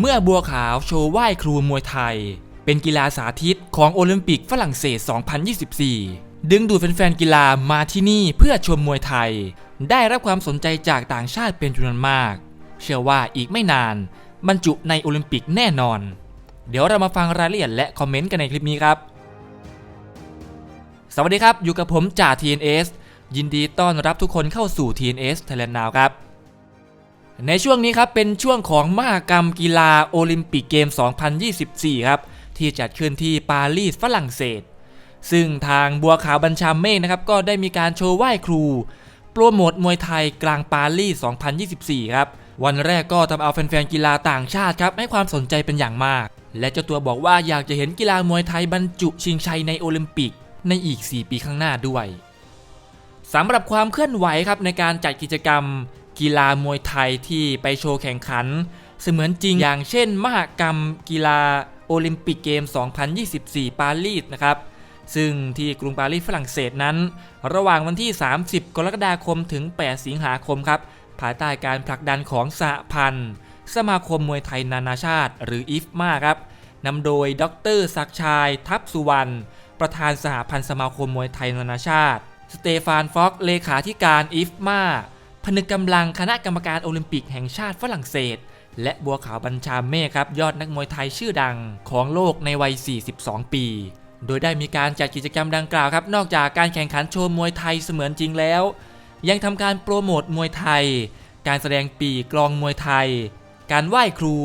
เมื่อบัวขาวโชว์ไหว้ครูมวยไทย เป็นกีฬาสาธิตของโอลิมปิกฝรั่งเศส 2024 ดึงดูดแฟนๆกีฬามาที่นี่เพื่อชมมวยไทย ได้รับความสนใจจากต่างชาติเป็นจำนวนมาก เชื่อว่าอีกไม่นาน บรรจุในโอลิมปิกแน่นอน เดี๋ยวเรามาฟังรายละเอียดและคอมเมนต์กันในคลิปนี้ครับ สวัสดีครับ อยู่กับผมจ่า TNS ยินดีต้อนรับทุกคนเข้าสู่ TNS Thailand Now ครับ ในช่วงนี้ครับเป็นช่วงของมหกรรมกีฬาโอลิมปิกเกม 2024 ครับ ที่จัดขึ้นที่ปารีสฝรั่งเศส ซึ่งทางบัวขาวบัญชาเมฆนะครับ ก็ได้มีการโชว์ไหว้ครู โปรโมทมวยไทยกลางปารีส 2024 ครับ วันแรกก็ทำเอาแฟนๆกีฬาต่างชาติครับ ให้ความสนใจเป็นอย่างมาก และเจ้าตัวบอกว่าอยากจะเห็นกีฬามวยไทยบรรจุชิงชัยในโอลิมปิก ในอีก 4 ปีข้างหน้าด้วยสำหรับความเคลื่อนไหวครับในการจัดกิจกรรม กีฬามวยไทยที่ไปโชว์แข่งขัน เสมือนจริงอย่างเช่น มหกรรมกีฬาโอลิมปิกเกม 2024 ปารีสนะครับ ซึ่งที่กรุงปารีสฝรั่งเศสนั้น ระหว่างวันที่ 30 กรกฎาคมถึง 8 สิงหาคมครับภายใต้การผลักดันของสหพันธ์ สมาคมมวยไทยนานาชาติ หรืออิฟมาครับนำโดยดรศักชัยทัพสุวรรณประธานสหพันธ์สมาคมมวยไทยนานาชาติ สเตฟานฟอกเลขาธิการอิฟมา ผนึกกำลังคณะกรรมการโอลิมปิกแห่งชาติฝรั่งเศส และบัวขาวบัญชาเมฆครับยอดนักมวยไทยชื่อดังของโลกในวัย 42 ปี โดยได้มีการจัดกิจกรรมดังกล่าวครับ นอกจากการแข่งขันโชว์มวยไทยเสมือนจริงแล้ว ยังทำการโปรโมทมวยไทย การแสดงปีกลองมวยไทย การไหว้ครู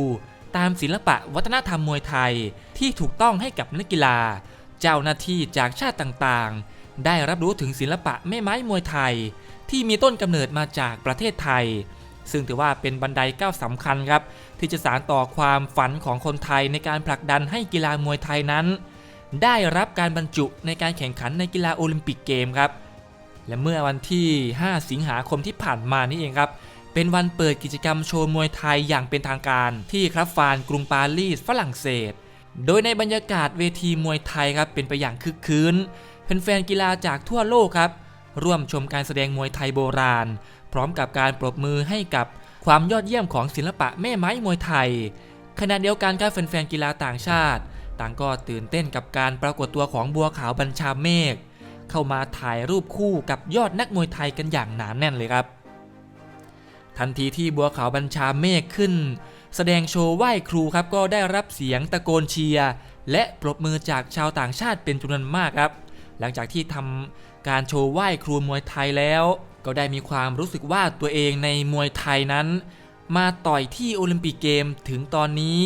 ตามศิลปะวัฒนธรรมมวยไทยที่ถูกต้องให้กับนักกีฬา เจ้าหน้าที่จากชาติต่างๆ ได้รับรู้ถึงศิลปะแม่ไม้มวยไทย ที่มีต้นกำเนิดมาจากประเทศไทย ซึ่งถือว่าเป็นบันไดก้าวสำคัญครับ ที่จะสานต่อความฝันของคนไทยในการผลักดันให้กีฬามวยไทยนั้น ได้รับการบรรจุในการแข่งขันในกีฬาโอลิมปิกเกมครับ และเมื่อวันที่ 5 สิงหาคมที่ผ่านมานี่เองครับเป็นวันเปิดกิจกรรมโชว์มวยไทยอย่างเป็นทางการที่ครับฟานกรุงปารีสฝรั่งเศส โดยในบรรยากาศเวทีมวยไทยครับเป็นไปอย่างคึกคืนแฟนๆกีฬาจากทั่วโลกครับ ร่วมชมการแสดงมวยไทยโบราณ พร้อมกับการปรบมือให้กับความยอดเยี่ยมของศิลปะแม่ไม้มวยไทย ขณะเดียวกันครับแฟนๆกีฬาต่างชาติ ต่างก็ตื่นเต้นกับการปรากฏตัวของบัวขาวบัญชาเมฆเข้ามาถ่ายรูปคู่กับยอดนักมวยไทยกันอย่างหนานแน่นเลยครับ ทันทีที่บัวขาวบัญชาเมฆขึ้น แสดงโชว์ไหว้ครูครับก็ได้รับเสียงตะโกนเชียร์และปรบมือจากชาวต่างชาติเป็นจำนวนมากครับ หลังจากที่ทำการโชว์ไหว้ครูมวยไทยแล้ว ก็ได้มีความรู้สึกว่าตัวเองในมวยไทยนั้น มาต่อยที่โอลิมปิกเกมถึงตอนนี้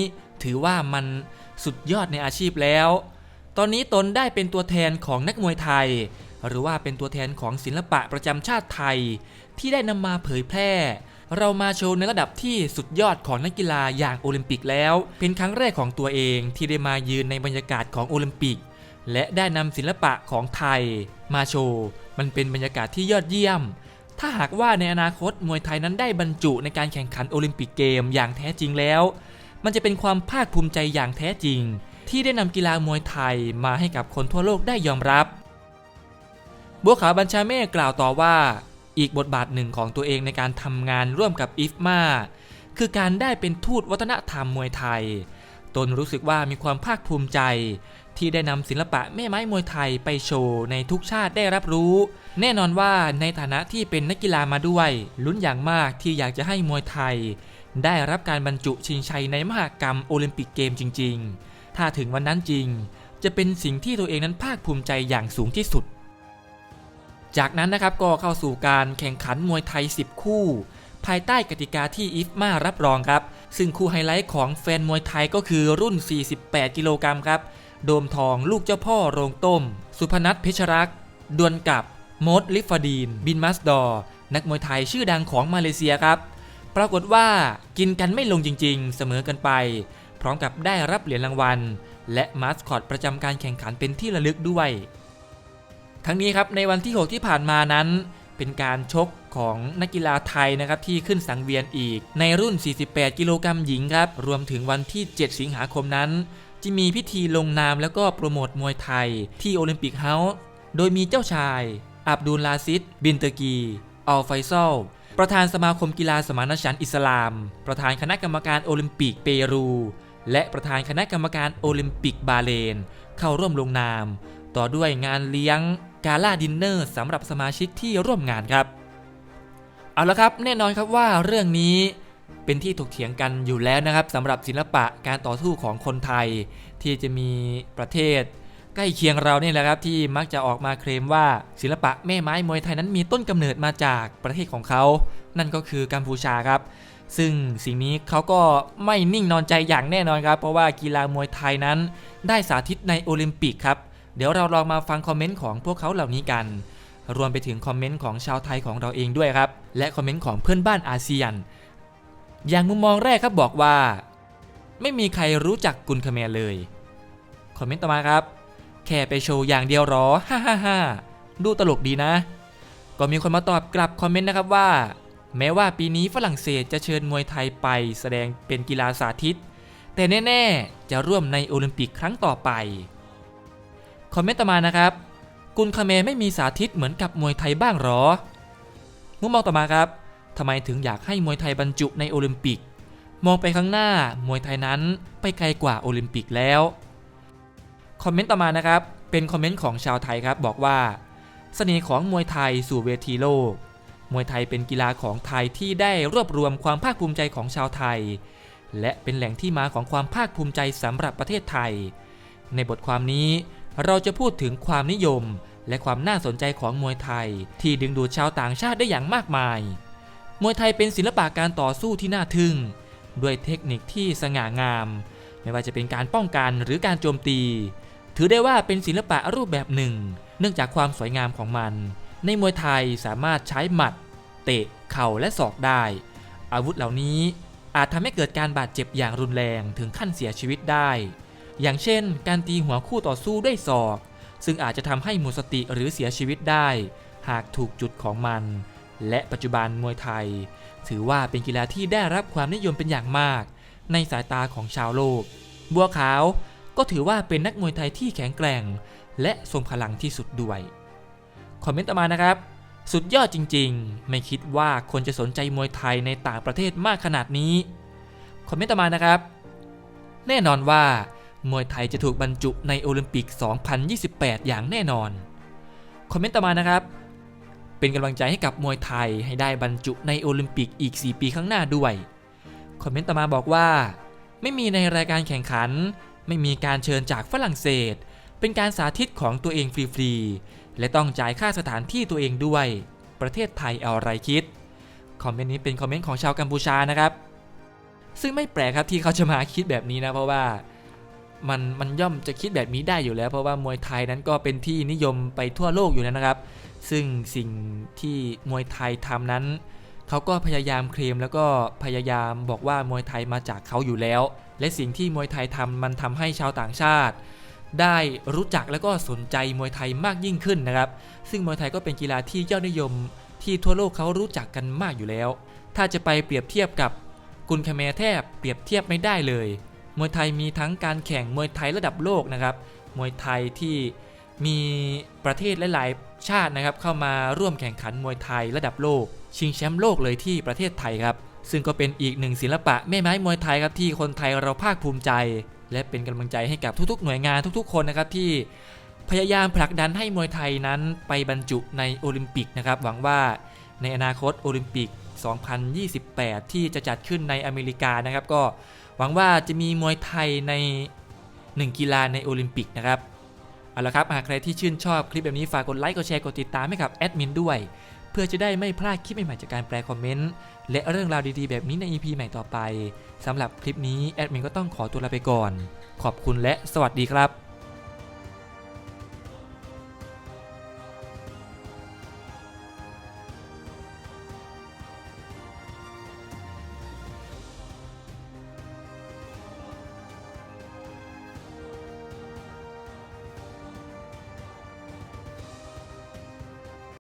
ถือว่ามันสุดยอดในอาชีพแล้ว ตอนนี้ตนได้เป็นตัวแทนของนักมวยไทย หรือว่าเป็นตัวแทนของศิลปะประจำชาติไทย ที่ได้นำมาเผยแพร่เรามาโชว์ในระดับที่สุดยอดของนักกีฬาอย่างโอลิมปิกแล้ว เป็นครั้งแรกของตัวเองที่ได้มายืนในบรรยากาศของโอลิมปิก และได้นำศิลปะของไทย มาโชว์ มันเป็นบรรยากาศที่ยอดเยี่ยม ถ้าหากว่าในอนาคตมวยไทยนั้นได้บรรจุในการแข่งขันโอลิมปิกเกมอย่างแท้จริงแล้ว มันจะเป็นความภาคภูมิใจอย่างแท้จริง ที่ได้นำกีฬามวยไทยมาให้กับคนทั่วโลกได้ยอมรับบัวขาวบัญชาเมฆกล่าวต่อว่า อีกบทบาทหนึ่งของตัวเองในการทำงานร่วมกับอิฟมาคือการได้เป็นทูตวัฒนธรรมมวยไทย ตนรู้สึกว่ามีความภาคภูมิใจ ที่ได้นำศิลปะแม่ไม้มวยไทยไปโชว์ในทุกชาติได้รับรู้ แน่นอนว่าในฐานะที่เป็นนักกีฬามาด้วย ลุ้นอย่างมากที่อยากจะให้มวยไทย ได้รับการบรรจุชิงชัยในมหกรรมโอลิมปิกเกมจริง ๆ ถ้าถึงวันนั้นจริง จะเป็นสิ่งที่ตัวเองนั้นภาคภูมิใจอย่างสูงที่สุด จากนั้นนะครับก็เข้าสู่การแข่งขันมวยไทย 10 คู่ ภายใต้กติกาที่อิฟมารับรองครับ ซึ่งคู่ไฮไลท์ของแฟนมวยไทยก็คือรุ่น 48 กิโลกรัมครับ โดมทองลูกเจ้าพ่อโรงต้ม สุพนัทเพชรรักษ์ดวลกับโมดลิฟฟาดีน บินมัสดอร์นักมวยไทยชื่อดังของมาเลเซียครับ ปรากฏว่ากินกันไม่ลงจริงๆ เสมอกันไป พร้อมกับได้รับเหรียญรางวัล และมาสคอตประจำการแข่งขันเป็นที่ระลึกด้วย ทั้งนี้ครับในวันที่ 6 ที่ผ่านมานั้น เป็นการชกของนักกีฬาไทยนะครับที่ขึ้นสังเวียนอีก ในรุ่น 48 กิโลกรัมหญิงครับ รวมถึงวันที่ 7 สิงหาคมนั้น จะมีพิธีลงนามแล้วก็โปรโมทมวยไทยที่โอลิมปิกเฮาส์โดยมีเจ้าชาย อับดุลลาซิดบินเตอร์กี อัลไฟซอล ประธานสมาคมกีฬาสมานฉันท์อิสลาม ประธานคณะกรรมการโอลิมปิกเปรู และประธานคณะกรรมการโอลิมปิกบาเลน เข้าร่วมลงนาม ต่อด้วยงานเลี้ยงกาล่าดินเนอร์สำหรับสมาชิกที่ร่วมงานครับ เอาละครับแน่นอนครับว่าเรื่องนี้ เป็นที่ถกเถียงกันอยู่แล้วนะครับสำหรับศิลปะการต่อสู้ของคนไทย ที่จะมีประเทศ ใกล้เคียงเราเนี่ยแหละครับที่มักจะออกมาเคลมว่า ศิลปะแม่ไม้มวยไทยนั้นมีต้นกำเนิดมาจากประเทศของเขา นั่นก็คือกัมพูชาครับ ซึ่งสิ่งนี้เขาก็ไม่นิ่งนอนใจอย่างแน่นอนครับ เพราะว่ากีฬามวยไทยนั้น ได้สาธิตในโอลิมปิกครับเดี๋ยวเราลองมาฟังคอมเมนต์ของพวกเขาเหล่านี้กัน รวมไปถึงคอมเมนต์ของชาวไทยของเราเองด้วยครับ และคอมเมนต์ของเพื่อนบ้านอาเซียน อย่างมุมมองแรกครับบอกว่า ไม่มีใครรู้จักกุนคาเมรเลย คอมเมนต์ต่อมาครับ แค่ไปโชว์อย่างเดียวหรอฮ่าฮ่าฮ่าดูตลกดีนะ ก็มีคนมาตอบกลับคอมเมนต์นะครับว่า แม้ว่าปีนี้ฝรั่งเศสจะเชิญมวยไทยไปแสดงเป็นกีฬาสาธิต แต่แน่ ๆ จะร่วมในโอลิมปิกครั้งต่อไป คอมเมนต์ต่อมานะครับ กุนคาเมไม่มีสาธิตเหมือนกับมวยไทยบ้างหรอ มุมมองต่อมาครับ ทำไมถึงอยากให้มวยไทยบรรจุในโอลิมปิก มองไปข้างหน้ามวยไทยนั้นไปไกลกว่าโอลิมปิกแล้ว คอมเมนต์ต่อมานะครับ เป็นคอมเมนต์ของชาวไทยครับบอกว่าเสน่ห์ของมวยไทยสู่เวทีโลก มวยไทยเป็นกีฬาของไทยที่ได้รวบรวมความภาคภูมิใจของชาวไทย และเป็นแหล่งที่มาของความภาคภูมิใจสำหรับประเทศไทย ในบทความนี้เราจะพูดถึงความนิยม และความน่าสนใจของมวยไทย ที่ดึงดูดชาวต่างชาติได้อย่างมากมาย มวยไทยเป็นศิลปะการต่อสู้ที่น่าทึ่ง ด้วยเทคนิคที่สง่างาม ไม่ว่าจะเป็นการป้องกันหรือการโจมตี ถือได้ว่าเป็นศิลปะรูปแบบหนึ่ง เนื่องจากความสวยงามของมัน ในมวยไทยสามารถใช้หมัด เตะ เข่าและศอกได้ อาวุธเหล่านี้อาจทำให้เกิดการบาดเจ็บอย่างรุนแรงถึงขั้นเสียชีวิตได้ อย่างเช่น การตีหัวคู่ต่อสู้ด้วยศอก ซึ่งอาจจะทำให้หมดสติหรือเสียชีวิตได้ หากถูกจุดของมัน และปัจจุบันมวยไทย ถือว่าเป็นกีฬาที่ได้รับความนิยมเป็นอย่างมาก ในสายตาของชาวโลก บัวขาวก็ถือว่าเป็นนักมวยไทยที่แข็งแกร่ง และทรงพลังที่สุดด้วย คอมเมนต์ต่อมานะครับ สุดยอดจริงๆ ไม่คิดว่าคนจะสนใจมวยไทยในต่างประเทศมากขนาดนี้ คอมเมนต์ต่อมานะครับ แน่นอนว่ามวยไทยจะถูกบรรจุในโอลิมปิก 2028 อย่างแน่นอน คอมเมนต์ต่อมานะครับ เป็นกำลังใจให้กับมวยไทยให้ได้บรรจุในโอลิมปิกอีก 4 ปีข้างหน้าด้วย คอมเมนต์ต่อมาบอกว่า ไม่มีในรายการแข่งขัน ไม่มีการเชิญจากฝรั่งเศส เป็นการสาธิตของตัวเองฟรีๆ และต้องจ่ายค่าสถานที่ตัวเองด้วย ประเทศไทยเอาอะไรคิด คอมเมนต์นี้เป็นคอมเมนต์ของชาวกัมพูชานะครับ ซึ่งไม่แปลกครับที่เขาจะมาคิดแบบนี้นะเพราะว่า มันมันย่อมจะคิดแบบนี้ได้อยู่แล้ว เพราะว่ามวยไทยนั้นก็เป็นที่นิยมไปทั่วโลกอยู่แล้วนะครับ ซึ่งสิ่งที่มวยไทยทำนั้นเขาก็พยายามเคลมแล้วก็พยายามบอกว่ามวยไทยมาจากเขาอยู่แล้ว และสิ่งที่มวยไทยทำมันทำให้ชาวต่างชาติ ได้รู้จักแล้วก็สนใจมวยไทยมากยิ่งขึ้นนะครับ ซึ่งมวยไทยก็เป็นกีฬาที่ยอดนิยมที่ทั่วโลกเขารู้จักกันมากอยู่แล้ว ถ้าจะไปเปรียบเทียบกับกุนคาเมแทบเปรียบเทียบไม่ได้เลย มวยไทยมีทั้งการแข่งมวยไทยระดับโลกนะครับ มวยไทยที่มีประเทศหลาย ๆ ชาตินะครับ เข้ามาร่วมแข่งขันมวยไทยระดับโลก ชิงแชมป์โลกเลยที่ประเทศไทยครับ ซึ่งก็เป็นอีกหนึ่งศิลปะแม่ไม้มวยไทยครับที่คนไทยเราภาคภูมิใจ และเป็นกำลังใจให้กับทุก ๆ หน่วยงานทุก ๆ คนนะครับที่พยายามผลักดันให้มวยไทยนั้นไปบรรจุในโอลิมปิกนะครับ หวังว่าในอนาคตโอลิมปิก 2028 ที่จะจัดขึ้นในอเมริกานะครับ ก็ หวังว่าจะมีมวยไทยในหนึ่งกีฬาในโอลิมปิกนะครับ เอาละครับ หากใครที่ชื่นชอบคลิปแบบนี้ฝากกดไลค์ กดแชร์ กดติดตามให้กับแอดมินด้วย เพื่อจะได้ไม่พลาดคลิปใหม่ๆจากการแปลคอมเมนต์ และเรื่องราวดีๆ แบบนี้ใน EP ใหม่ต่อไปสำหรับคลิปนี้แอดมินก็ต้องขอตัวลาไปก่อน ขอบคุณและสวัสดีครับ